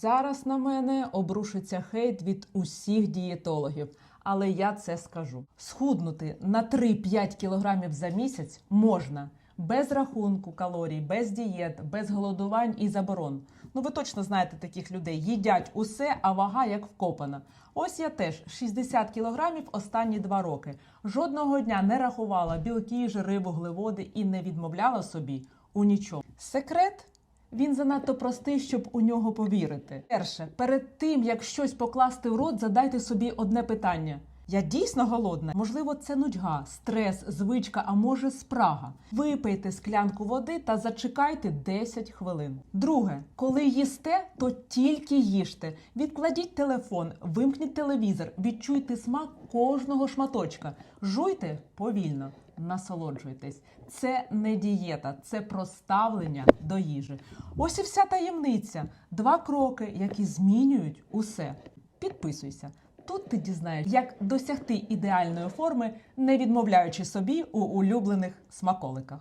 Зараз на мене обрушиться хейт від усіх дієтологів, але я це скажу: схуднути на 3-5 кілограмів за місяць можна без рахунку калорій, без дієт, без голодувань і заборон. Ну ви точно знаєте таких людей. Їдять усе, а вага як вкопана. Ось я теж 60 кілограмів останні два роки. Жодного дня не рахувала білки, жири, вуглеводи і не відмовляла собі у нічому. Секрет він занадто простий, щоб у нього повірити. Перше, перед тим як щось покласти в рот, задайте собі одне питання. Я дійсно голодна. Можливо, це нудьга, стрес, звичка, а може спрага. Випийте склянку води та зачекайте 10 хвилин. Друге, коли їсте, то тільки їжте. Відкладіть телефон, вимкніть телевізор, відчуйте смак кожного шматочка. Жуйте повільно, насолоджуйтесь. Це не дієта, це проставлення до їжі. Ось і вся таємниця. Два кроки, які змінюють усе. Підписуйся. Тут ти дізнаєшся, як досягти ідеальної форми, не відмовляючи собі у улюблених смаколиках.